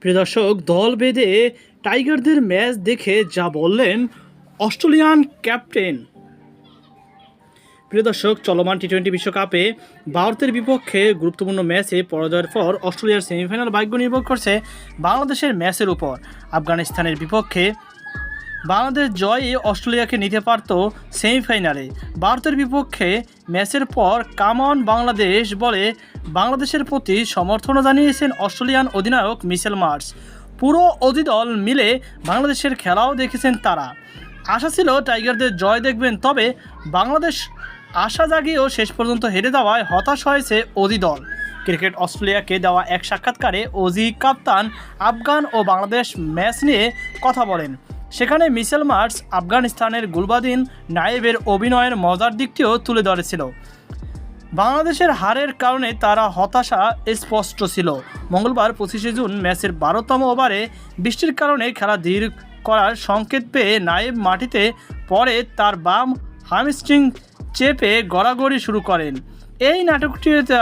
প্রিয় দর্শক, দল বেঁধে টাইগারদের ম্যাচ দেখে যা বললেন অস্ট্রেলিয়ান ক্যাপ্টেন। প্রিয় দর্শক, চলমান টি টোয়েন্টি বিশ্বকাপে ভারতের বিপক্ষে গুরুত্বপূর্ণ ম্যাচে পরাজয়ের পর অস্ট্রেলিয়ার সেমিফাইনাল ভাগ্য নির্ভর করছে বাংলাদেশের ম্যাচের উপর। আফগানিস্তানের বিপক্ষে বাংলাদেশ জয়ে অস্ট্রেলিয়াকে নিতে পারত সেমিফাইনালে। ভারতের বিপক্ষে ম্যাচের পর কামন বাংলাদেশ বলে বাংলাদেশের প্রতি সমর্থনও জানিয়েছেন অস্ট্রেলিয়ান অধিনায়ক মিশেল মার্স পুরো অধিদল মিলে বাংলাদেশের খেলাও দেখেছেন তারা। আশা ছিল টাইগারদের জয় দেখবেন, তবে বাংলাদেশ আশা জাগিয়েও শেষ পর্যন্ত হেরে দেওয়ায় হতাশ হয়েছে অধিদল। ক্রিকেট অস্ট্রেলিয়াকে দেওয়া এক সাক্ষাৎকারে অজি কাপ্তান আফগান ও বাংলাদেশ ম্যাচ নিয়ে কথা বলেন। সেখানে মিশেল মার্স আফগানিস্তানের গুলবাদিন নায়েবের অভিনয়ের মজার দিকটিও তুলে ধরেছিল। বাংলাদেশের হারের কারণে তারা হতাশা স্পষ্ট ছিল। মঙ্গলবার পঁচিশে জুন ম্যাচের বারোতম ওভারে বৃষ্টির কারণে খেলা ধীর করার সংকেত পেয়ে নায়েব মাটিতে পরে তার বাম হামস্ট্রিং চেপে গড়াগড়ি শুরু করেন। এই নাটকটিতে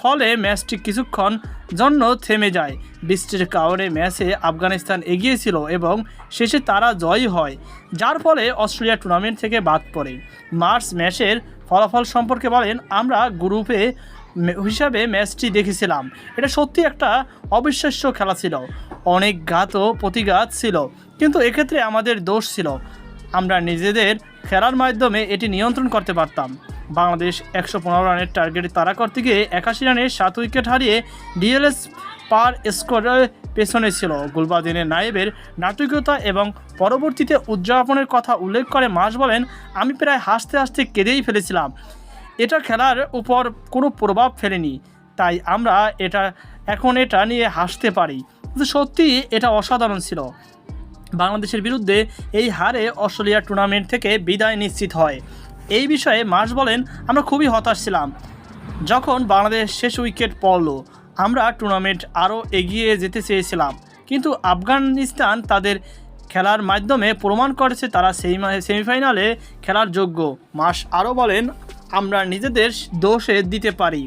ফলে ম্যাচটি কিছুক্ষণ জন্য থেমে যায়। বৃষ্টির কারণে ম্যাচে আফগানিস্তান এগিয়েছিল এবং শেষে তারা জয়ী হয়, যার ফলে অস্ট্রেলিয়া টুর্নামেন্ট থেকে বাদ পড়ে। মার্চ ম্যাচের ফলাফল সম্পর্কে বলেন, আমরা গ্রুপে হিসাবে ম্যাচটি দেখেছিলাম। এটা সত্যি একটা অবিশ্বাস্য খেলা ছিল। অনেক ঘাত প্রতিঘাত ছিল, কিন্তু এক্ষেত্রে আমাদের দোষ ছিল। আমরা নিজেদের খেলার মাধ্যমে এটি নিয়ন্ত্রণ করতে পারতাম। বাংলাদেশ একশো পনেরো রানের টার্গেট তারা করতে গিয়ে একাশি রানে সাত উইকেট হারিয়ে ডিএলএস পার স্কোরের পেছনে ছিল। গুলবাদিনের নায়েবের নাটকীয়তা এবং পরবর্তীতে উদযাপনের কথা উল্লেখ করে মাস বলেন, আমি প্রায় হাসতে হাসতে কেঁদেই ফেলেছিলাম। এটা খেলার উপর কোনো প্রভাব ফেলেনি। তাই আমরা এটা, এখন এটা নিয়ে হাসতে পারি। কিন্তু সত্যি এটা অসাধারণ ছিল। বাংলাদেশের বিরুদ্ধে এই হারে অস্ট্রেলিয়া টুর্নামেন্ট থেকে বিদায় নিশ্চিত হয়। এই বিষয়ে মাস বলেন, আমরা খুবই হতাশ ছিলাম। যখন বাংলাদেশ শেষ উইকেট পড়ল, আমরা টুর্নামেন্ট আরও এগিয়ে যেতে চেয়েছিলাম। কিন্তু আফগানিস্তান তাদের খেলার মাধ্যমে প্রমাণ করেছে তারা সেই সেমিফাইনালে খেলার যোগ্য। মাস আরও বলেন, আমরা নিজেদের দোষে দিতে পারি।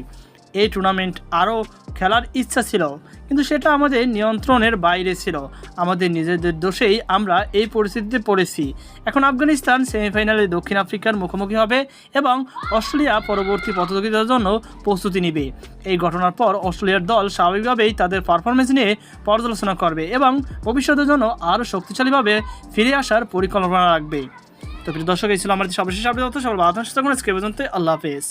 এই টুর্নামেন্ট আরও খেলার ইচ্ছা ছিল, কিন্তু সেটা আমাদের নিয়ন্ত্রণের বাইরে ছিল। আমাদের নিজেদের দোষেই আমরা এই পরিস্থিতিতে পড়েছি। এখন আফগানিস্তান সেমিফাইনালে দক্ষিণ আফ্রিকার মুখোমুখি হবে এবং অস্ট্রেলিয়া পরবর্তী প্রতিযোগিতার জন্য প্রস্তুতি নেবে। এই ঘটনার পর অস্ট্রেলিয়ার দল স্বাভাবিকভাবেই তাদের পারফরমেন্স নিয়ে পর্যালোচনা করবে এবং ভবিষ্যতের জন্য আরও শক্তিশালীভাবে ফিরে আসার পরিকল্পনা রাখবে। তো প্রিয় দর্শক, এই ছিল আমাদের সর্বশেষ আপডেট। সবার বাধা পর্যন্ত আল্লাহ হাফেজ।